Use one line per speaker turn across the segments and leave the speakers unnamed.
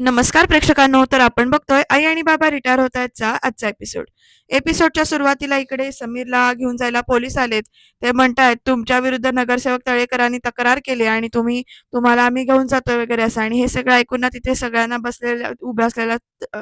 नमस्कार प्रेक्षकांनो तर आपण बघतोय आई आणि बाबा रिटायर होत आहेतचा आजचा एपिसोड एपिसोडच्या सुरुवातीला इकडे समीरला घेऊन जायला पोलीस आलेत. ते म्हणतायत तुमच्या विरुद्ध नगरसेवक तळेकरांनी तक्रार केली आणि तुम्ही तुम्हाला आम्ही घेऊन जातोय वगैरे असं. आणि हे सगळं ऐकून ना तिथे सगळ्यांना बसलेल्या उभ्या असलेला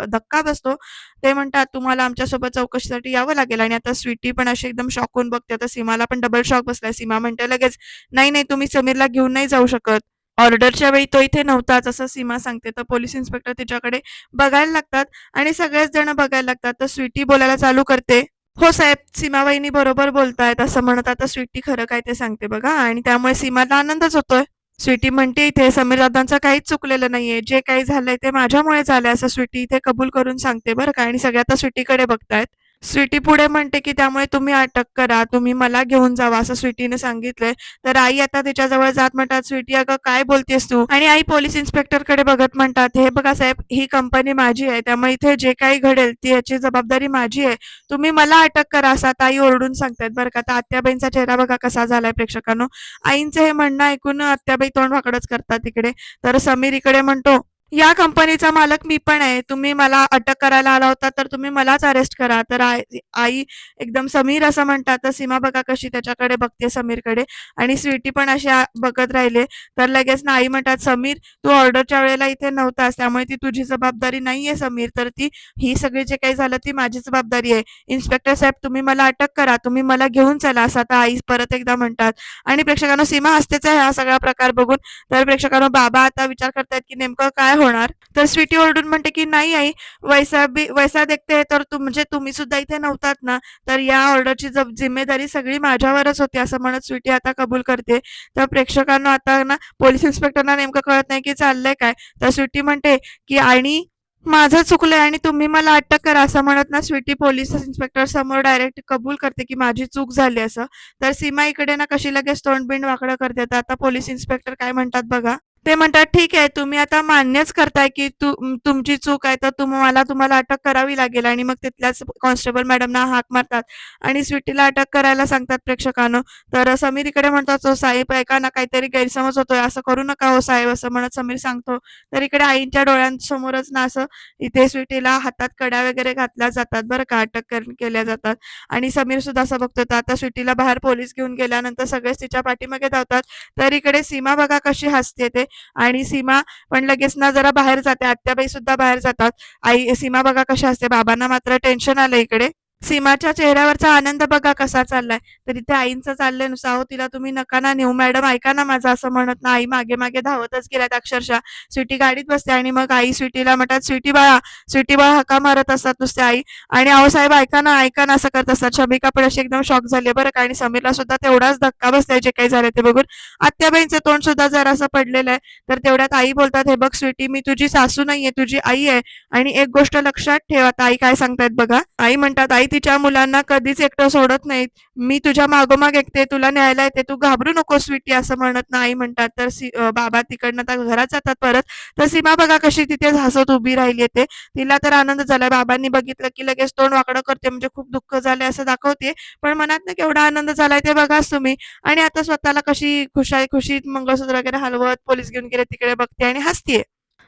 धक्का बसतो. ते म्हणतात तुम्हाला आमच्यासोबत चौकशीसाठी यावं लागेल आणि आता स्वीटी पण अशी एकदम शॉक होऊन बघते. आता सीमाला पण डबल शॉक बसलाय. सीमा म्हणते लगेच नाही नाही तुम्ही समीरला घेऊन नाही जाऊ शकत. ऑर्डरच्या वेळी तो इथे नव्हताच असं सीमा सांगते तर पोलीस इन्स्पेक्टर तिच्याकडे बघायला लागतात आणि सगळेच जण बघायला लागतात. तर स्वीटी बोलायला चालू करते. हो साहेब सीमा वहिनी बरोबर बोलतायत असं म्हणत आता स्वीटी खरं काय ते सांगते बघा. आणि त्यामुळे सीमाला आनंदच होतोय. स्वीटी म्हणते इथे समीर दादांचं काहीच चुकलेलं नाहीये. जे काही झालंय ते माझ्यामुळे झालंय असं स्वीटी इथे कबूल करून सांगते बरं का. आणि सगळ्या आता स्वीटीकडे बघतायत. स्वीटी पुढे म्हणते की त्यामुळे तुम्ही अटक करा तुम्ही मला घेऊन जावा असं स्वीटीने सांगितलंय. तर आई आता तिच्याजवळ जात म्हणतात स्वीटी अगं काय बोलतेस तू? आणि आई पोलीस इन्स्पेक्टरकडे बघत म्हणतात हे बघा साहेब ही कंपनी माझी आहे त्यामुळे इथे जे काही घडेल ती याची जबाबदारी माझी आहे. तुम्ही मला अटक करा असं आता आई ओरडून सांगतायत बरं का. आता आत्याबाईंचा चेहरा बघा कसा झालाय प्रेक्षकांनो. आईंचं हे म्हणणं ऐकून आत्याबाई तोंड वाकडच करतात इकडे. तर समीर इकडे म्हणतो या कंपनीचा मालक मी पण आहे. तुम्ही मला अटक करायला आला होता तर तुम्ही मलाच अरेस्ट करा. तर आई आई एकदम समीर असं म्हणतात तर सीमा बघा कशी त्याच्याकडे बघते समीरकडे. आणि स्वीटी पण अशी बघत राहिले. तर लगेच ना आई म्हणतात समीर तू ऑर्डरच्या वेळेला इथे नव्हतास त्यामुळे ती तुझी जबाबदारी नाहीये समीर. तर ती ही सगळी जे काही झालं ती माझी जबाबदारी आहे. इन्स्पेक्टर साहेब तुम्ही मला अटक करा. तुम्ही मला घेऊन चला. असं आता आई परत एकदा म्हणतात. आणि प्रेक्षकांना सीमा हस्तेचा आहे हा सगळा प्रकार बघून. तर प्रेक्षकांना बाबा आता विचार करतायत की नेमकं काय होणार? तर स्वीटी ओरडून म्हणते की नाही आई वैसा बी वैसा देखते तर तुम म्हणजे तुम्ही सुद्धा इथे नव्हतात ना? तर या ऑर्डरची जब जिम्मेदारी सगळी माझ्यावरच होती असं म्हणत स्वीटी आता कबूल करते. तर प्रेक्षकांना आता ना पोलीस इन्स्पेक्टरना नेमकं कळत नाही की चाललंय काय. तर स्वीटी म्हणते की आणि माझं चुकलंय आणि तुम्ही मला अटक करा असं म्हणत ना स्वीटी पोलीस इन्स्पेक्टर समोर डायरेक्ट कबूल करते की माझी चूक झाली असं. तर सीमा इकडे ना कशी लगेच तोंडबिंड वाकडं करते. तर आता पोलीस इन्स्पेक्टर काय म्हणतात बघा? ते म्हणतात ठीक आहे तुम्ही आता मान्यच करताय की तु तुमची चूक आहे तर तुम्हाला तुम्हाला अटक करावी लागेल. आणि मग तिथल्याच कॉन्स्टेबल मॅडमना हाक मारतात. आणि स्वीटीला अटक करायला सांगतात प्रेक्षकांनो तर समीर इकडे म्हणतात हो साहेब ऐका ना काहीतरी गैरसमज होतोय असं करू नका हो साहेब असं म्हणत समीर सांगतो. तर इकडे आईंच्या डोळ्यांसमोरच ना असं इथे स्वीटीला हातात कड्या वगैरे घातल्या जातात बरं का अटक केल्या जातात. आणि समीर सुद्धा असं बघतो तर आता स्वीटीला बाहेर पोलीस घेऊन गेल्यानंतर सगळेच तिच्या पाठीमागे धावतात. तर इकडे सीमा बघा कशी हसते ते. आणि सीमा पण लगेच ना जरा बाहेर जाते. आत्याबाई सुद्धा बाहेर जातात. आई सीमा बघा कशी असते. बाबांना मात्र टेन्शन आलं इकडे. सीमाच्या चेहऱ्यावरचा आनंद बघा कसा चाललाय. तर इथे आईंचं चाललंय नुसा हो तिला तुम्ही नका ना नेऊ मॅडम ऐका ना माझं असं म्हणत ना आई मागे मागे धावतच गेल्यात अक्षरशः. स्वीटी गाडीत बसते आणि मग आई स्वीटीला म्हणतात स्वीटी बाळा स्वीटी बाळा हका मारत असतात नुसते आई. आणि आहो साहेब ऐका ना ऐका ना असं करत असतात. शमिका पण अशी एकदम शॉक झाली बरं का. आणि समीरला सुद्धा तेवढाच धक्का बसलाय जे काही झालं ते बघून. आत्याबाईंचं तोंड सुद्धा जरासं पडलेलं आहे. तर तेवढ्यात आई बोलतात हे बघ स्वीटी मी तुझी सासू नाहीये तुझी आई आहे. आणि एक गोष्ट लक्षात ठेव आता आई काय सांगतायत बघा. आई म्हणतात आई तिच्या मुलांना कधीच एकटं सोडत नाहीत. मी तुझ्या मागोमाग एकते तुला न्यायला येते तू घाबरू नको स्वीटी असं म्हणत ना आई म्हणतात. तर सी- बाबा तिकडनं आता घरात जातात परत. तर सीमा बघा कशी तिथे हसत उभी राहिली ते तिला तर आनंद झालाय. बाबांनी बघितलं की लगेच तोंड वाकडं करते म्हणजे खूप दुःख झालंय असं दाखवते. पण मनात ना केवढा आनंद झालाय ते बघाच तुम्ही. आणि आता स्वतःला कशी खुशाल खुशीत मंगळसूत्र वगैरे हलवत पोलीस घेऊन गेले तिकडे बघते आणि हसतीये.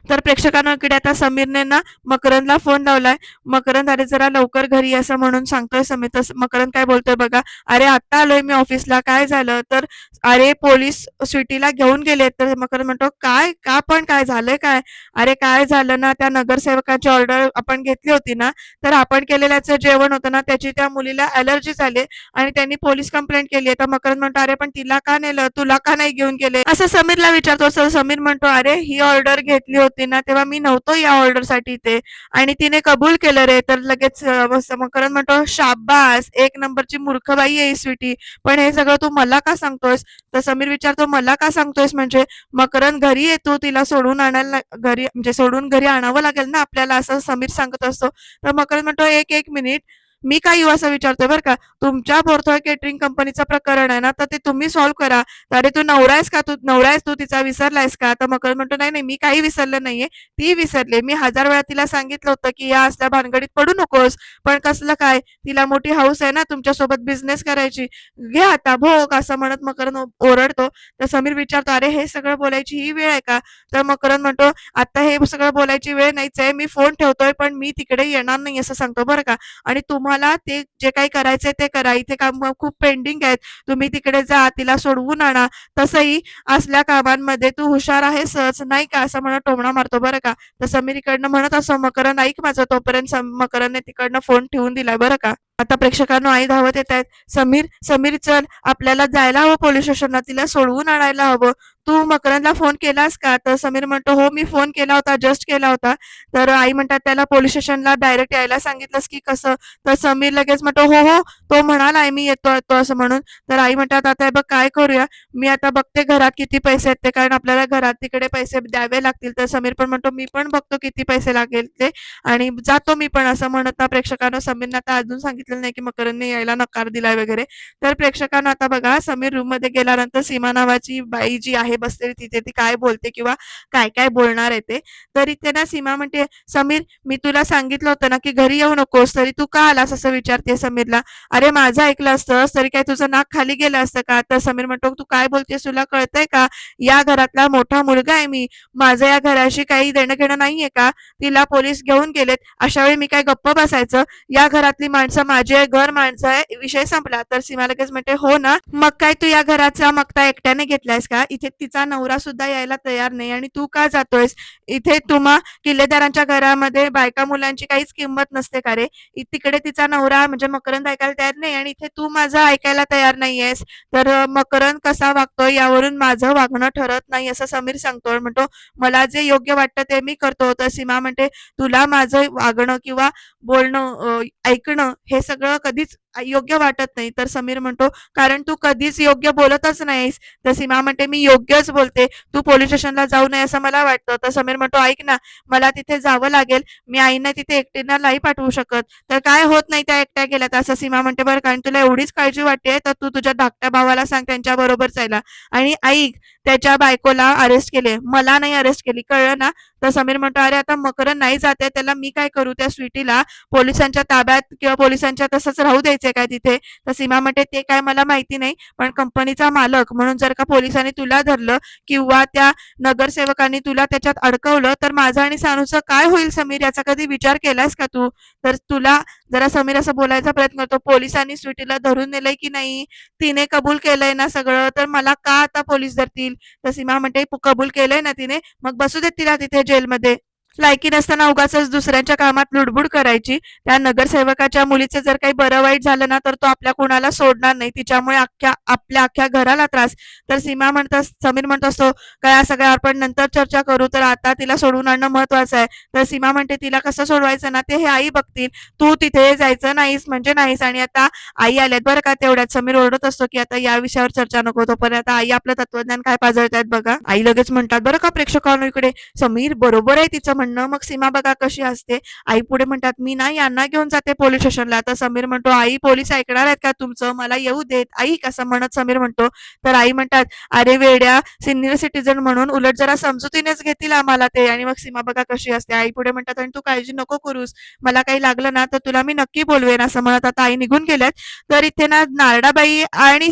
तर प्रेक्षकांना इकडे आता समीरने ना मकरंदला फोन लावलाय. मकरंद अरे जरा लवकर घरी असं म्हणून सांगतोय समीर. तर मकरंद काय बोलतोय बघा अरे आता आलोय मी ऑफिसला काय झालं? तर अरे पोलीस स्वीटीला घेऊन गेले तर मकरंद म्हणतो काय का पण काय झालंय काय? अरे काय झालं ना त्या नगरसेवकाची ऑर्डर आपण घेतली होती ना तर आपण केलेल्याचं जेवण होतं ना त्याची त्या मुलीला अलर्जी झाली आणि त्यांनी पोलीस कंप्लेंट केली आहे. तर मकरंद म्हणतो अरे पण तिला का नेलं? तुला का नाही घेऊन गेले? असं समीरला विचारतो. असं समीर म्हणतो अरे ही ऑर्डर घेतली होती ना तेव्हा मी नव्हतो या ऑर्डरसाठी ते इथे. आणि तिने कबूल केलं रे तर लगेच अं, मकरंद म्हणतो शाबास एक नंबरची मूर्खबाई आहे स्वीटी. पण हे सगळं तू मला का सांगतोयस? तर समीर विचारतो मला का सांगतोयस म्हणजे? मकरंद घरी येतो तिला सोडून आणायला घरी म्हणजे सोडून घरी आणावं लागेल ना आपल्याला? असं समीर सांगत असतो. तर मकरंद म्हणतो एक एक मिनिट. मी काय येऊ असं विचारतोय बरं का तुमच्या बोरथोळ केटरिंग कंपनीचं प्रकरण आहे ना तर ते तुम्ही सॉल्व्ह करा. अरे तू नवरा आहेस का तू नवरा आहेस तू तिचा विसरलायस का? तर मकर म्हणतो नाही नाही मी काही विसरलं नाहीये. ती विसरले. मी हजार वेळा तिला सांगितलं होतं की या असल्या भानगडीत पडू नकोस. पण कसलं काय तिला मोठी हाऊस आहे ना तुमच्यासोबत बिझनेस करायची. घे आता भोग असं म्हणत मकरन ओरडतो. तर समीर विचारतो अरे हे सगळं बोलायची ही वेळ आहे का? तर मकरन म्हणतो आता हे सगळं बोलायची वेळ नाहीच आहे. मी फोन ठेवतोय पण मी तिकडे येणार नाही असं सांगतो बरं का. आणि तुम्हाला ते जे काही करायचंय ते करा. इथे काम खूप पेंडिंग आहेत. तुम्ही तिकडे जा तिला सोडवून आणा. तसंही असल्या कामांमध्ये तू हुशार आहेसच नाही का? असं म्हणत टोमणा मारतो बरं का? तर समीर इकडनं म्हणत असो मकरन ऐक माझं. तोपर्यंत मकरनने तिकडनं फोन ठेवून दिलाय बरं का? आता प्रेक्षकांना आई धावत येत आहेत. समीर समीर चल. आपल्याला जायला हवं पोलीस स्टेशनला तिला सोडवून आणायला हवं. तू मकरंदला फोन केलास का? तर समीर म्हणतो हो मी फोन केला होता जस्ट केला होता. तर आई म्हणतात त्याला पोलीस स्टेशनला डायरेक्ट यायला सांगितलंस की कसं? तर समीर लगेच म्हणतो हो हो तो म्हणाला आहे मी येतो येतो असं म्हणून. तर आई म्हणतात आता हे बघ काय करूया? मी आता बघते घरात किती पैसे आहेत ते कारण आपल्याला घरात तिकडे पैसे द्यावे लागतील. तर समीर पण म्हणतो मी पण बघतो किती पैसे लागेल ते आणि जातो मी पण असं म्हणत ना प्रेक्षकांना समीरने आता अजून सांगितलेलं नाही की मकरांनी यायला नकार दिलाय वगैरे. तर प्रेक्षकांना आता बघा समीर रूममध्ये गेल्यानंतर सीमा नावाची बाई जी आहे बसते तिथे ती काय बोलते किंवा काय काय बोलणार आहे ते. तर इथे ना सीमा म्हणते समीर मी तुला सांगितलं होतं ना की घरी येऊ नकोस तरी तू का आलास असं विचारते समीरला? अरे माझं ऐकलं असतंस तरी काय तुझं नाक खाली गेलं असतं का? तर समीर म्हणतो तू काय बोलतेस तुला कळतंय का? या घरातला मोठा मुलगा आहे मी. माझं या घराशी काही देणं घेणं नाहीये का? तिला पोलीस घेऊन गेलेत. अशा वेळी मी काय गप्प बसायचं? या घरातली माणसं माझी आहे घर माणसं आहे विषय संपला. तर सीमा लगेच म्हणते हो ना. मग काय तू या घराचा मगता एकट्याने घेतलायस का? इथे तिचा नवरा सुद्धा यायला तयार नाही आणि तू का जातोयस? इथे तुम्हा किल्लेदारांच्या घरामध्ये बायका मुलांची काहीच किंमत नसते का रे? तिकडे तिचा नवरा म्हणजे मकरंद ऐकायला तयार नाही आणि इथे तू माझं ऐकायला तयार नाहीयेस. तर मकरंद कसा वागतोय यावरून माझं वागणं ठरत नाही असं समीर सांगतो म्हणतो मला जे योग्य वाटतं ते मी करतो. तर सीमा म्हणते तुला माझं वागणं किंवा बोलणं ऐकणं हे सगळं कधीच योग्य वाटत नाही. तर समीर म्हणतो कारण तू कधीच योग्य बोलतच नाहीस. तर सीमा म्हणते मी योग्यच बोलते. तू पोलीस स्टेशनला जाऊ नये असं मला वाटतं. तर समीर म्हणतो ऐक ना मला तिथे जावं लागेल. मी आईना तिथे एकटीना नाही पाठवू शकत. तर काय होत नाही त्या एकट्या गेल्या तर असं सीमा म्हणते बरं कारण तुला एवढीच काळजी वाटते तर तू तुझ्या धाकट्या भावाला सांग त्यांच्या बरोबर जायला. आणि ऐक त्याच्या बायकोला अरेस्ट केले. मला नाही अरेस्ट केली कळलं ना? तर समीर म्हणतो अरे आता मकरन नाही जाते त्याला मी काय करू? त्या स्वीटीला पोलिसांच्या ताब्यात किंवा पोलिसांच्या तसंच राहू द्यायचंय काय तिथे? तर सीमा म्हणते ते काय मला माहिती नाही पण कंपनीचा मालक म्हणून जर का पोलिसांनी तुला धरलं किंवा त्या नगरसेवकांनी तुला त्याच्यात अडकवलं तर माझं आणि सानूचं काय होईल समीर? याचा कधी विचार केलायस का तू? तर तुला जरा समीर असं बोलायचा प्रयत्न करतो पोलिसांनी स्वीटीला धरून नेलंय की नाही? तिने कबूल केलंय ना सगळं? तर मला का आता पोलीस धरतील? तर सीमा म्हणते कबूल केलंय ना तिने मग बसू देत तिला तिथे जेलमध्ये. लायकी नसताना उगाच दुसऱ्यांच्या कामात लुडबुड करायची. त्या नगरसेवकाच्या मुलीचं जर काही बरं वाईट झालं ना तर तो आपल्या कुणाला सोडणार नाही. तिच्यामुळे अख्ख्या आपल्या अख्ख्या घराला त्रास. तर सीमा म्हणत समीर म्हणत असतो का या सगळ्या आपण नंतर चर्चा करू? तर आता तिला सोडून आणणं महत्वाचं आहे. तर सीमा म्हणते तिला कसं सोडवायचं ना ते हे आई बघतील. तू तिथे जायचं नाहीस म्हणजे नाहीस. आणि आता आई आल्यात बरं का तेवढ्यात? समीर ओरडत असतो की आता या विषयावर चर्चा नको. तोपर्यंत आता आई आपलं तत्वज्ञान काय पाजळतायत बघा. आई लगेच म्हणतात बरं का प्रेक्षकांनो इकडे? समीर बरोबर आहे तिचं म्हणणं मग सीमा बघा कशी असते. आई पुढे म्हणतात मी ना यांना घेऊन जाते पोलीस स्टेशनला. तर समीर म्हणतो आई पोलीस ऐकणार आहेत का तुमचं? मला येऊ देत आई कसं म्हणत समीर म्हणतो. तर आई म्हणतात अरे वेड्या सिनियर सिटीजन म्हणून उलट जरा समजुतीनेच घेतील आम्हाला ते. आणि मग सीमा बघा कशी असते. आई पुढे म्हणतात आणि तू काळजी नको करूस. मला काही लागलं ना तर तुला मी नक्की बोलवेन असं म्हणत आता आई निघून गेल्यात. तर इथे ना नारडाबाई आणि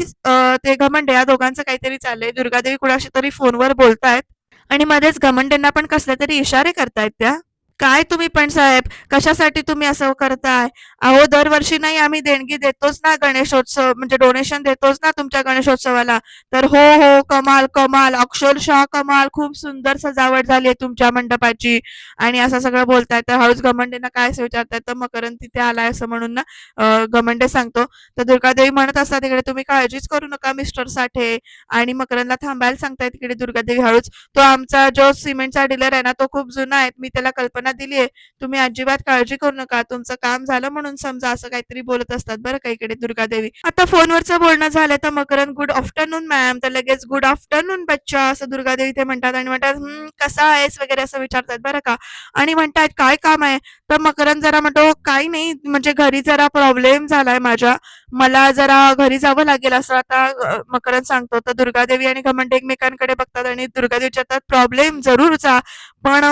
ते घमंडे या दोघांचं काहीतरी चाललंय. दुर्गादेवी कुणाशी तरी फोनवर बोलतायत. आणि मध्येच घमंडेंना पण कसले तरी इशारे करतायत त्या. काय तुम्ही पण साहेब? कशासाठी तुम्ही असं करताय? अहो दरवर्षी नाही आम्ही देणगी देतोच ना गणेशोत्सव म्हणजे डोनेशन देतोच ना तुमच्या गणेशोत्सवाला. तर हो हो कमाल कमाल अक्षरशः कमाल खूप सुंदर सजावट झाली आहे तुमच्या मंडपाची. आणि असं सगळं बोलताय तर हळूच घमंडेंना काय असं विचारताय तर मकरंद तिथे आलाय असं म्हणून ना गमंडे घमंडे सांगतो. तर दुर्गादेवी म्हणत असतात तिकडे तुम्ही काळजीच करू नका मिस्टर साठे. आणि मकरंदला थांबायला सांगतायत तिकडे दुर्गादेवी हळूच. तो आमचा जो सिमेंटचा डीलर आहे ना तो खूप जुना आहे. मी त्याला कल्पना प्रेरणा दिली आहे. तुम्ही अजिबात काळजी करू नका. तुमचं काम झालं म्हणून समजा असं काहीतरी बोलत असतात बरं का इकडे दुर्गादेवी आता फोनवरचं बोलणं झालं तर मकरन गुड आफ्टरनून मॅम तर लगेच गुड आफ्टरनून बच्चा असं दुर्गादेवी ते म्हणतात आणि म्हणतात कसा आहेस? वगैरे असं विचारतात बरं का. आणि म्हणतात काय काम आहे? तर मकरन जरा म्हणतो काही नाही. म्हणजे घरी जरा प्रॉब्लेम झालाय माझ्या. मला जरा घरी जावं लागेल असं आता मकरन मकरंद सांगतो. तर दुर्गादेवी आणि घमंड एकमेकांकडे बघतात आणि दुर्गादेवीच्या प्रॉब्लेम जरूरचा पण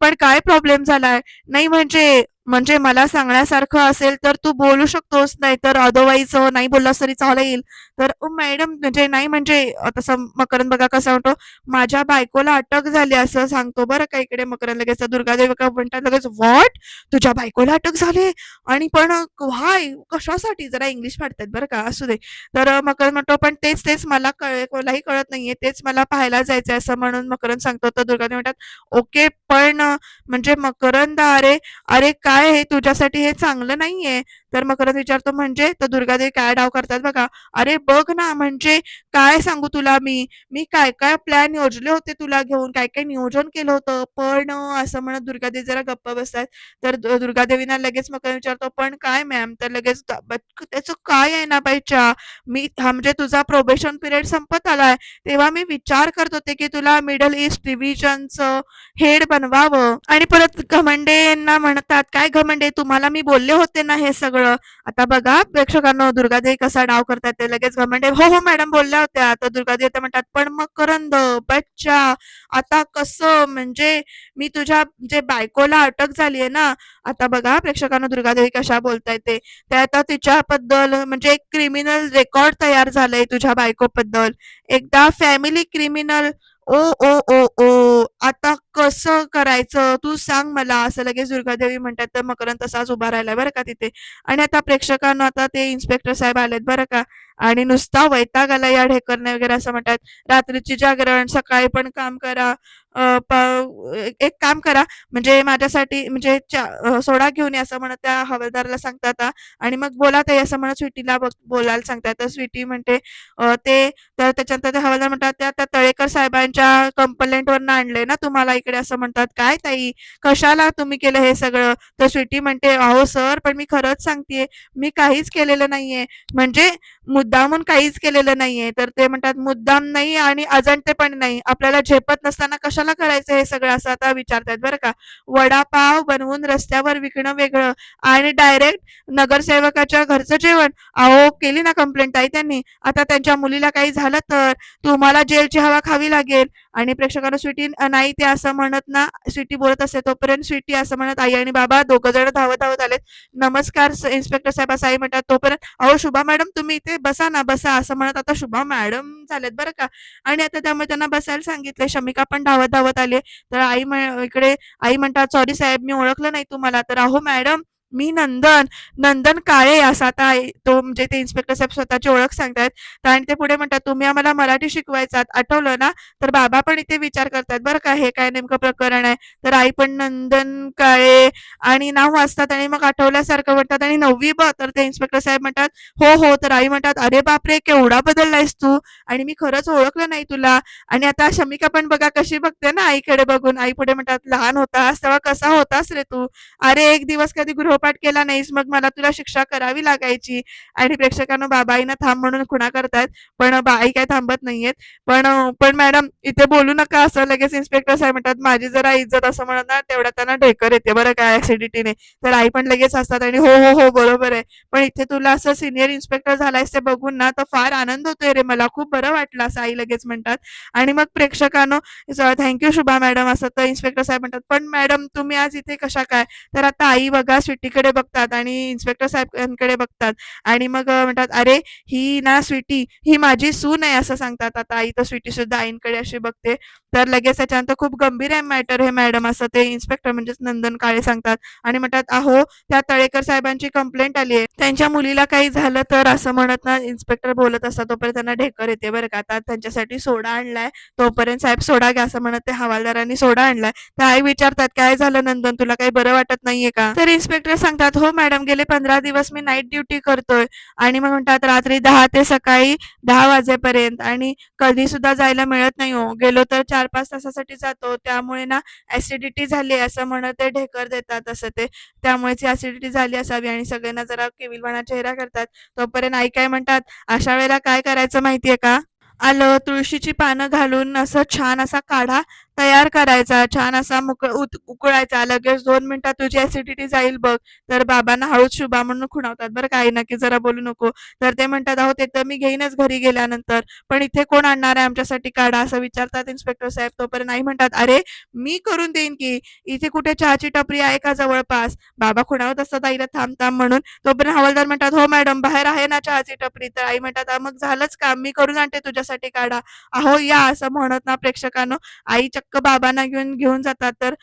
पण काय प्रॉब्लेम झालाय? नाही म्हणजे म्हणजे मला सांगण्यासारखं असेल तर तू बोलू शकतोस नाही तर अदरवाईज नाही बोललास तरी चालेल. तर मॅडम म्हणजे नाही म्हणजे तसं मकरंद बघा कसा म्हणतो माझ्या बायकोला अटक झाली असं सांगतो बरं का इकडे मकरंद लगेच. दुर्गादेव दुर्गादेवी का म्हणतात लगेच व्हॉट तुझ्या बायकोला अटक झाली? आणि पण व्हाय कशासाठी? जरा इंग्लिश फाडतात बरं का असू दे. तर अ, मकरंद म्हणतो पण तेच तेच मला कळ कोणालाही कळत नाहीये. तेच मला पाहायला जायचंय. असं म्हणून मकरंद सांगतो. तर दुर्गादेवी म्हणतात ओके पण म्हणजे मकरंद अरे अरे काय काय हे तुझ्यासाठी हे चांगलं नाहीये. तर मकरंद विचारतो म्हणजे तर दुर्गादेवी काय डाव करतात बघा. अरे बघ ना म्हणजे काय सांगू तुला मी? मी काय काय प्लॅन योजले होते तुला घेऊन? काय काय नियोजन केलं होतं? पण असं म्हणत दुर्गादेवी जरा गप्प बसतात. तर दुर्गादेवीना लगेच मकरंद विचारतो पण काय मॅम तर लगेच त्याचं काय आहे ना बाईच्या? मी म्हणजे तुझा प्रोबेशन पिरियड संपत आलाय तेव्हा मी विचार करत होते की तुला मिडल ईस्ट डिव्हिजनचं हेड बनवावं. आणि परत घमंडे यांना म्हणतात काय घमंडे? तुम्हाला मी बोलले होते ना हे सगळं. आता बघा प्रेक्षकांनो दुर्गादेवी कसा डाव करतात ते लगेच घमंडे हो हो मॅडम बोलल्या होत्या. आता दुर्गादेवी आता म्हणतात पण मग करंद बच्चा आता कसं? म्हणजे मी तुझ्या जे बायकोला अटक झालीये ना आता बघा प्रेक्षकांना दुर्गादेवी कशा बोलताय ते. त्या आता तिच्याबद्दल म्हणजे एक क्रिमिनल रेकॉर्ड तयार झालंय तुझ्या बायकोबद्दल. एकदा फॅमिली क्रिमिनल ओ ओ ओ ओ आता कसं करायचं? तू सांग मला. असं लगेच दुर्गादेवी म्हणतात तर मकरंद तसाच उभा राहिला बरं का तिथे? आणि आता प्रेक्षकांना आता ते इन्स्पेक्टर साहेब आलेत बरं का? आणि नुसता वैताग आला या ढेकरने वगैरे असं म्हणतात. रात्रीची जागरण सकाळी पण काम करा एक काम करा. म्हणजे माझ्यासाठी म्हणजे सोडा घेऊन या असं म्हणत त्या हवालदाराला सांगतात आणि मग बोला ताई असं म्हणत स्वीटीला बोलायला सांगतात तर स्वीटी म्हणते ते तर त्याच्यानंतर ते हवालदार म्हणतात त्या त्या तळेकर साहेबांच्या कंप्लेंट वरनं आणले ना तुम्हाला इकडे? असं म्हणतात. काय ताई? कशाला तुम्ही केलं हे सगळं? तर स्वीटी म्हणते अहो सर पण मी खरंच सांगतेय. मी काहीच केलेलं नाहीये. म्हणजे मुद्दामून काहीच केलेलं नाहीये. तर ते म्हणतात मुद्दाम नाही आणि अजणतेपण नाही. आपल्याला झेपत नसताना कशाला करायचं हे सगळं? असं आता विचारतायत बरं का. वडापाव बनवून रस्त्यावर विकणं वेगळं आणि डायरेक्ट नगरसेवकाच्या घरचं जेवण. अहो केली ना कंप्लेंट ताई त्यांनी. आता त्यांच्या मुलीला काही झालं तर? तुम्हाला जेलची हवा खावी लागेल. आणि प्रेक्षकांना स्वीटी नाही ते असं म्हणत ना स्वीटी बोलत असते तोपर्यंत स्वीटी असं म्हणत आई आणि बाबा दोघं जण धावत धावत आलेत. नमस्कार इन्स्पेक्टर साहेब असं आई म्हणतात. तोपर्यंत अहो शुभा मॅडम तुम्ही इथे बसा ना बसा असं म्हणत. आता शुभा मॅडम झालेत बरं का. आणि आता त्यामुळे त्यांना बसायला सांगितले शमिका पण धावत धावत आले तर आई म्हण- इकडे आई म्हणतात सॉरी साहेब मी ओळखलं नाही तुम्हाला. तर अहो मॅडम मी नंदन नंदन काळे असं. आता आई- तो म्हणजे ते इन्स्पेक्टर साहेब स्वतःची ओळख सांगतायत. तर आणि ते पुढे म्हणतात तुम्ही आम्हाला मराठी शिकवायचात. आठवलं ना? तर बाबा पण इथे विचार करतात बरं का. हे काय नेमकं प्रकरण आहे? तर आई पण नंदन काळे आणि नाव वाचतात आणि मग आठवल्यासारखं म्हणतात आणि नववी ब. तर ते इन्स्पेक्टर साहेब म्हणतात हो हो. तर आई म्हणतात अरे बापरे केवढा बदललायस तू आणि मी खरंच ओळखलं नाही तुला. आणि आता शमिका पण बघा कशी बघते ना आईकडे बघून. आई पुढे म्हणतात लहान होतास तेव्हा कसा होतास रे तू? अरे एक दिवस कधी गृह गृहपाठ केला नाहीस मग मला तुला शिक्षा करावी लागायची. आणि प्रेक्षकांना बाबाईना थांब म्हणून खुणा करतायत पण बाई काय थांबत नाहीयेत. पण पण मॅडम इथे बोलू नका असं. लगेच इन्स्पेक्टर साहेब म्हणतात माझी जरा इज्जत असं म्हणत ना तेवढ्या त्यांना ढेकर येते बरं काय ऍसिडिटीने तर आई पण लगेच असतात आणि हो हो हो बरोबर आहे. पण इथे तुला असं सिनियर इन्स्पेक्टर झालायस ते बघून ना तर फार आनंद होतोय रे मला. खूप बरं वाटलं असं आई लगेच म्हणतात. आणि मग प्रेक्षकांनो थँक्यू शुभा मॅडम असं तर इन्स्पेक्टर साहेब म्हणतात. पण मॅडम तुम्ही आज इथे कशा काय? तर आता आई बघा स्वीटीकडे बघतात आणि इन्स्पेक्टर साहेबांकडे बघतात. आणि मग म्हणतात अरे ही ना स्वीटी ही माझी सून आहे असं सांगतात. आता आई तर स्वीटी सुद्धा आईंकडे अशी बघते. तर लगेच त्याच्यानंतर खूप गंभीर आहे मॅटर हे मॅडम असं ते इन्स्पेक्टर म्हणजेच नंदन काळे सांगतात. आणि म्हणतात अहो त्या तळेकर साहेबांची कंप्लेंट आली आहे. त्यांच्या मुलीला काही झालं तर असं म्हणत ना इन्स्पेक्टर बोलत असतात. तोपर्यंत त्यांना ढेकर येते बरं का. आता त्यांच्यासाठी सोडा आणलाय. तोपर्यंत साहेब सोडा घ्या असं म्हणत ते हवालदारांनी सोडा आणलाय. तर आई विचारतात काय झालं नंदन? तुला काही बरं वाटत नाहीये का? तर इन्स्पेक्टर सांगतात हो मॅडम गेले पंधरा दिवस मी नाईट ड्युटी करतोय. आणि मग म्हणतात रात्री दहा ते सकाळी दहा वाजेपर्यंत आणि कधी सुद्धा जायला मिळत नाही हो. गेलो तर चार चार पाच तासासाठी जातो. त्यामुळे ना ऍसिडिटी झाली असं म्हणत ते ढेकर देतात असं ते. त्यामुळेच ही ऍसिडिटी झाली असावी आणि सगळ्यांना जरा केविलवाणा चेहरा करतात. तोपर्यंत आई काय म्हणतात? अशा वेळेला काय करायचं माहितीये का? आलं तुळशीची पानं घालून असं छान असा काढा. तयार करायचा छान असा मुक उत- उकळायचा लगेच दोन मिनिटात तुझी ऍसिडिटी जाईल बघ. तर बाबांना हळूच शुभा म्हणून खुणावतात. बरं काही ना की जरा बोलू नको. तर ते म्हणतात अहो ते तर मी घेईनच घरी गेल्यानंतर. पण इथे कोण आणणार आहे आमच्यासाठी काढा? असं विचारतात इन्स्पेक्टर साहेब. तोपर्यंत नाही म्हणतात अरे मी करून देईन की. इथे कुठे चहाची टपरी आहे का जवळपास? बाबा खुणावत असतात आईला थांब थांब म्हणून. तोपर्यंत हवालदार म्हणतात हो मॅडम बाहेर आहे ना चहाची टपरी. तर आई म्हणतात मग झालंच काम. मी करून आणते तुझ्यासाठी काढा. अहो या असं म्हणत ना प्रेक्षकांनो. आई चक्क बाबांना घेऊन घेऊन जातात. तर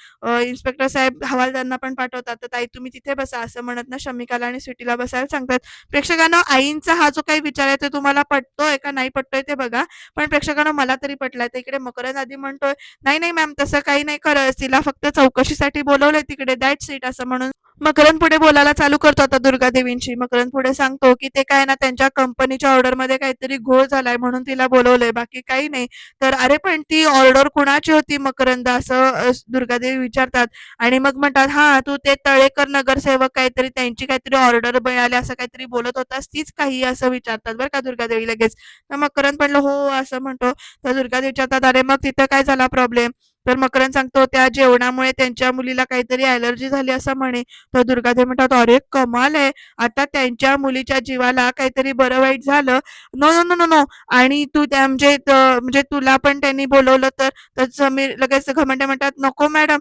इन्स्पेक्टर साहेब हवालदारांना पण पाठवतात. तर ताई तुम्ही तिथे बसा असं म्हणत ना शमिकाला आणि स्वीटीला बसायला सांगतात. प्रेक्षकांना आईंचा हा जो काही विचार आहे तो तुम्हाला पटतोय का नाही पटतोय ते बघा. पण प्रेक्षकांना मला तरी पटलाय. तर इकडे मकरंद आधी म्हणतोय नाही नाही मॅम तसं काही नाही खरंच तिला फक्त चौकशीसाठी बोलवलंय तिकडे. दॅट सीट असं म्हणून मकरंद पुढे बोलायला चालू करतो आता दुर्गा देवींशी. मकरंद पुढे सांगतो की ते काय ना त्यांच्या कंपनीच्या ऑर्डरमध्ये काहीतरी घोळ झालाय म्हणून तिला बोलवलंय. बाकी काही नाही. तर अरे पण ती ऑर्डर कुणाची होती? मकरंद असं दुर्गादेवी विचारतात. आणि मग म्हणतात हा तू ते तळेकर नगरसेवक काहीतरी त्यांची काहीतरी ऑर्डर मिळाली असं काहीतरी बोलत होतास तीच काही असं विचारतात बरं का दुर्गादेवी लगेच. तर मकरंद म्हणलं हो असं म्हणतो. तर दुर्गादेवी विचारतात अरे मग तिथं काय झाला प्रॉब्लेम तर मकरंद सांगतो त्या जेवणामुळे त्यांच्या मुलीला काहीतरी ऍलर्जी झाली असं म्हणे. तर दुर्गादेवी म्हणतात अरे कमाल आहे. आता त्यांच्या मुलीच्या जीवाला काहीतरी बरं वाईट झालं. No no no no no आणि तू त्या म्हणजे म्हणजे तुला पण त्यांनी बोलवलं तर समीर लगेच घमंडे म्हणतात नको मॅडम.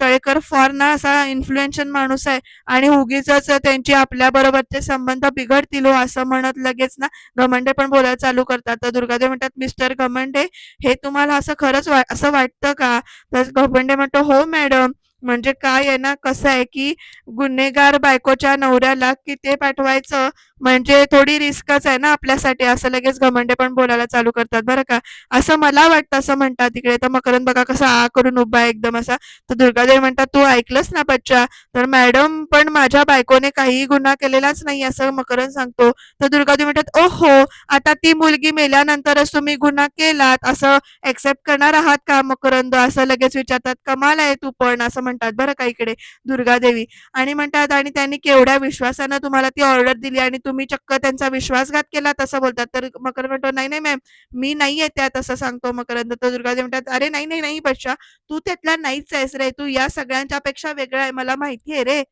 तळेकर फार ना असा इन्फ्लुएन्शन माणूस आहे. आणि उगीच त्यांची आपल्या बरोबरचे संबंध बिघडतील हो असं म्हणत लगेच ना घमंडे पण बोलायला चालू करतात. तर दुर्गादेव म्हणतात मिस्टर घमंडे हे तुम्हाला असं खरंच वा असं वाटतं का? तर घमंडे म्हणतो हो मॅडम. म्हणजे काय आहे ना कसं आहे की गुन्हेगार बायकोच्या नवऱ्याला किती पाठवायचं? म्हणजे थोडी रिस्कच आहे ना आपल्यासाठी. असं लगेच घमंडे पण बोलायला चालू करतात. बरं का? असं मला वाटतं असं म्हणतात तिकडे. तर मकरंद बघा कसा आ करून उभा आहे एकदम असा. तर दुर्गादेवी म्हणतात तू ऐकलंस ना बच्चा? तर मॅडम पण माझ्या बायकोने काहीही गुन्हा केलेलाच नाही असं मकरंद सांगतो. तर दुर्गादेवी म्हणतात ओहो आता ती मुलगी मेल्यानंतरच तुम्ही गुन्हा केलात. असं एक्सेप्ट करणार आहात का मकरंद? असं लगेच विचारतात कमाल आहे तू पण असं म्हणतात. बरं का इकडे? दुर्गादेवी. आणि म्हणतात आणि त्यांनी केवढ्या विश्वासानं तुम्हाला ती ऑर्डर दिली आणि तुम्ही तुम्ही चक्क त्यांचा विश्वासघात केला तसं बोलतात. तर मकर म्हणतो नाही नाही मॅम मी नाहीये त्यात असं सांगतो मकरंद. तर दुर्गाजी म्हणतात अरे नाही नाही नाही बच्चा तू त्यातला नाहीच आहेस रे. तू या सगळ्यांच्या पेक्षा वेगळा आहे. मला माहिती आहे रे.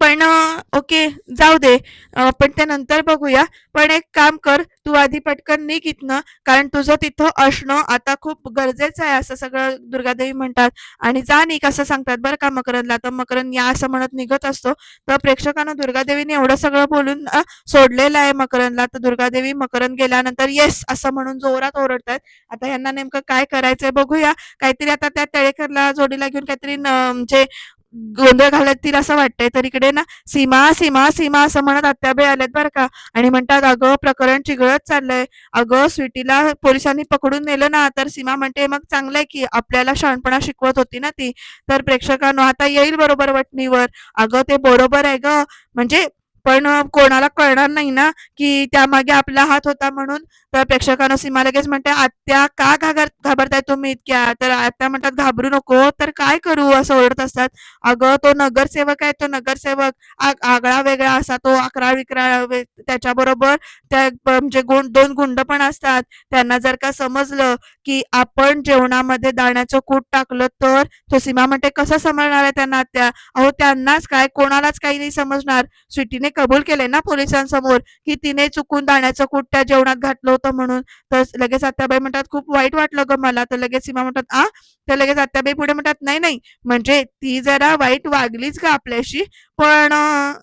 पण ओके जाऊ दे. पण ते नंतर बघूया. पण एक काम कर तू आधी पटकन निघ इथनं कारण तुझं तिथं असणं आता खूप गरजेचं आहे असं सगळं दुर्गादेवी म्हणतात. आणि जा निघ असं सांगतात बरं का मकरंदला. तर मकरंद या असं म्हणत निघत असतो. तर प्रेक्षकांना दुर्गादेवीने एवढं सगळं बोलून सोडलेलं आहे मकरंदला. तर दुर्गादेवी मकरंद गेल्यानंतर येस असं म्हणून जोरात ओरडतात. आता यांना नेमकं काय करायचंय बघूया. काहीतरी आता त्या तळेकरला जोडीला घेऊन काहीतरी म्हणजे गोंधळ घालतील असं वाटतंय. तर इकडे ना सीमा सीमा सीमा असं म्हणत आत्याबाई आल्यात बरं का. आणि म्हणतात अगं प्रकरण चिघळत चाललंय. अगं स्वीटीला पोलिसांनी पकडून नेलं ना. तर सीमा म्हणते मग चांगलंय की आपल्याला शहाणपणा शिकवत होती ना ती. तर प्रेक्षकांनो आता येईल बरोबर वटणीवर. अगं ते बरोबर आहे ग. म्हणजे पण कोणाला कळणार नाही ना की त्यामागे आपला हात होता म्हणून? तर प्रेक्षकांना सीमा लगेच म्हणते आत्या का घाबर घाबरताय तुम्ही इतक्या? तर आत्या म्हणतात घाबरू नको तर काय करू? असं ओरडत असतात. अगं तो नगरसेवक आहे तो नगरसेवक. आगळा वेगळा असा तो अकरा विकरा त्याच्या बरोबर त्या म्हणजे गुण दोन गुंड पण असतात. त्यांना जर का समजलं की आपण जेवणामध्ये दाण्याचं कूट टाकलं तर? तो सीमा म्हणते कसं समजणार आहे त्यांना आत्या? अहो त्यांनाच काय कोणालाच काही नाही समजणार. स्वीटीने कबूल केले ना पोलिसांसमोर की तिने चुकून दाण्याचं कूट त्या जेवणात घातलं होतं म्हणून? तर लगेच आत्याबाई म्हणतात खूप वाईट वाटलं ग मला. तर लगेच सीमा म्हणतात आ? तर लगेच आत्याबाई पुढे म्हणतात नाही नाही. म्हणजे ती जरा वाईट वागलीच का आपल्याशी. पण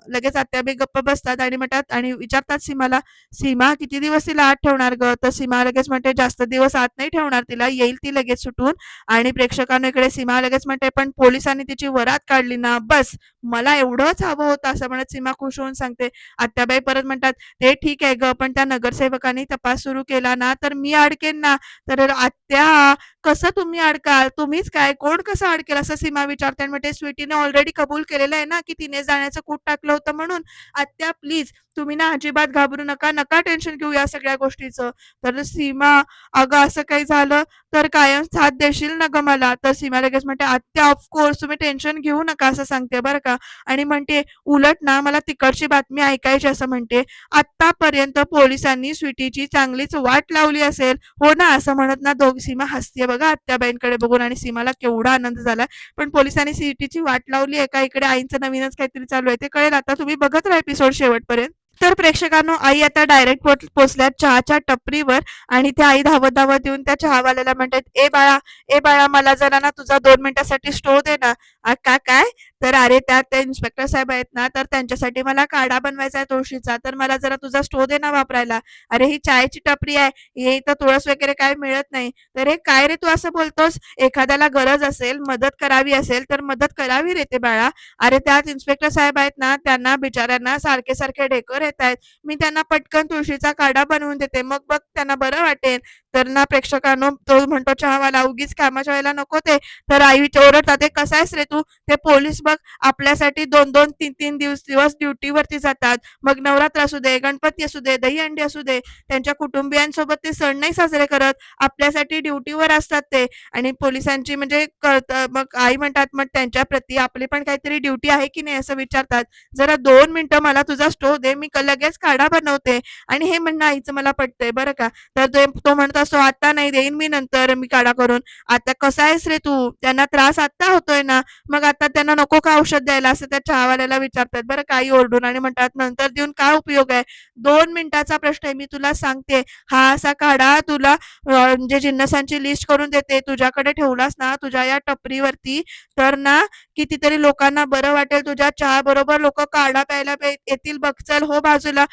लगेच आत्याबाई गप्प बसतात आणि म्हणतात आणि विचारतात सीमाला सीमा किती दिवस तिला आत ठेवणार ग? तर सीमा लगेच म्हणते जास्त दिवस आत नाही ठेवणार तिला येईल ती लगेच सुटून. आणि प्रेक्षकांना इकडे सीमा लगेच म्हणते पण पोलिसांनी तिची वरात काढली ना बस. मला एवढंच हवं होतं असं म्हणत सीमा खुश होऊन सांगते. आत्याबाई परत म्हणतात ते ठीक आहे ग पण त्या नगरसेवकांनी तपास सुरू केला ना तर मी अडकेन ना. तर आत्या कसं तुम्ही अडकाल? तुम्हीच काय? कोण कसं अडकेल? असं सीमा विचारते म्हणजे स्वीटीने ऑलरेडी कबूल केलेलं आहे ना की तिने जाण्याचं कूट टाकलं होतं म्हणून. आत्या प्लीज तुम्ही ना अजिबात घाबरू नका नका टेन्शन घेऊ या सगळ्या गोष्टीचं. तर सीमा अगं असं काही झालं तर कायम साथ देशील ना ग मला? तर सीमा लगेच म्हणते आत्या ऑफकोर्स तुम्ही टेन्शन घेऊ नका असं सांगते बरं का. आणि म्हणते उलट ना मला तिकडची बातमी ऐकायची असं म्हणते आतापर्यंत पोलिसांनी स्वीटीची चांगलीच वाट लावली असेल. हो ना असं म्हणत ना दोघ सीमा हसते बघा आत्याबाईंकडे बघून आणि सीमाला केवढा आनंद झाला. पण पोलिसांनी सीटीची वाट लावली आहे का? इकडे आईंचं नवीनच काहीतरी चालू आहे ते कळेल. आता तुम्ही बघत राहा एपिसोड शेवटपर्यंत. तर प्रेक्षकांनो आई आता डायरेक्ट पोचल्यात चहाच्या टपरीवर आणि त्या आई धावत धावत येऊन त्या चहावाल्याला म्हणतात ए बाळा ए बाळा मला जरा ना तुझा दोन मिनिटासाठी स्टो दे ना. का काय? तर अरे त्या ते इन्स्पेक्टर साहेब आहेत ना तर त्यांच्यासाठी मला काढा बनवायचा आहे तुळशीचा. तर मला जरा तुझा स्टो दे ना वापरायला. अरे ही चायची टपरी आहे. हे इथं तुळस वगैरे काय मिळत नाही. तर हे काय रे तू असं बोलतोस? एखाद्याला गरज असेल मदत करावी असेल तर मदत करावी रे ते बाळा. अरे त्यात इन्स्पेक्टर साहेब आहेत ना त्यांना बिचाऱ्यांना सारखे सारखे ढेकर येत आहेत. मी त्यांना पटकन तुळशीचा काढा बनवून देते. मग बघ त्यांना बरं वाटेल. तर ना प्रेक्षकांनो तो म्हणतो चहावाला उगीच कामाच्या वेळेला नको ते. तर आई ओरडतात ते कसा आहेस रे तू? ते पोलीस बघ आपल्यासाठी दोन दोन तीन तीन दिवस दिवस ड्युटीवरती जातात. मग नवरात्र असू दे गणपती असू दे दहीहंडी असू दे त्यांच्या कुटुंबियांसोबत ते सण नाही साजरे करत. आपल्यासाठी ड्युटीवर असतात ते. आणि पोलिसांची म्हणजे कळतं मग आई म्हणतात मग त्यांच्या प्रती आपली पण काहीतरी ड्युटी आहे की नाही? असं विचारतात. जरा दोन मिनिटं मला तुझा स्टो दे मी लगेच काढा बनवते. आणि हे म्हणणं आईचं मला पटतंय बरं का. तर तो म्हणतात असतो आता नाही देईन मी नंतर मी काढा करून. आता कसा आहेस रे तू? त्यांना त्रास आता होतोय ना? मग आता त्यांना नको का औषध द्यायला? असं त्या चहावाल्याला विचारतात. बरं काही ओरडून आणि म्हणतात नंतर देऊन काय उपयोग आहे? दोन मिनिटाचा प्रश्न आहे. मी तुला सांगते. हा असा काढा. तुला म्हणजे जिन्नसांची लिस्ट करून देते. तुझ्याकडे ठेवलास ना तुझ्या या टपरीवरती तर ना कितीतरी लोकांना बरं वाटेल. तुझ्या चहा बरोबर लोक काढा प्यायला येतील. बघ चल हो बाजूला.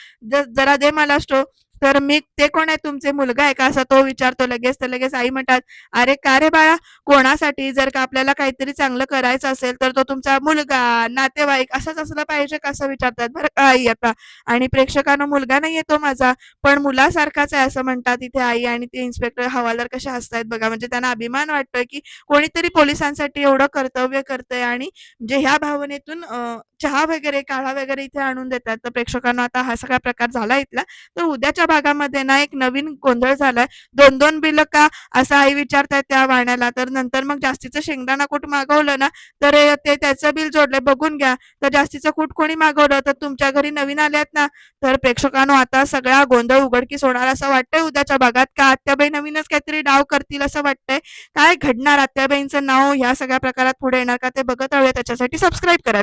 जरा दे मला स्टो तर मी ते कोण आहे तुमचे मुलगा आहे का? असा तो विचारतो लगेच तर लगेच आई म्हणतात अरे का रे बाळा? कोणासाठी? जर का आपल्याला काहीतरी चांगलं करायचं असेल तर तो तुमचा मुलगा नातेवाईक असंच असला पाहिजे का? असं विचारतात बरं का आई आता. आणि प्रेक्षकांना मुलगा नाही येतो माझा पण मुलासारखाच आहे असं म्हणतात इथे आई आणि ते इन्स्पेक्टर हवालदार कसे हसतायत बघा. म्हणजे त्यांना अभिमान वाटतोय की कोणीतरी पोलिसांसाठी एवढं कर्तव्य करतंय आणि म्हणजे ह्या भावनेतून चहा वगैरे काळा वगैरे इथे आणून देतात. तर प्रेक्षकांना आता हा सगळा प्रकार झाला इथला. तर उद्याच्या भागामध्ये ना एक नवीन गोंधळ झालाय. दोन दोन बिल का असं आई विचारतायत त्या वाण्याला. तर नंतर मग जास्तीचं शेंगदाणा कूट मागवलं ना तर ते त्याचं बिल जोडलंय. बघून घ्या. तर जास्तीचं कूट कोणी मागवलं? तर तुमच्या घरी नवीन आल्यात ना. तर प्रेक्षकांनो आता सगळा गोंधळ उघडकीस होणार असं वाटतंय उद्याच्या भागात? का आत्याबाई नवीनच काहीतरी डाव करतील असं वाटतंय? काय घडणार आत्याबाईंचं नाव ह्या सगळ्या प्रकारात पुढे येणार का ते बघत राहूया. त्याच्यासाठी सबस्क्राईब करायला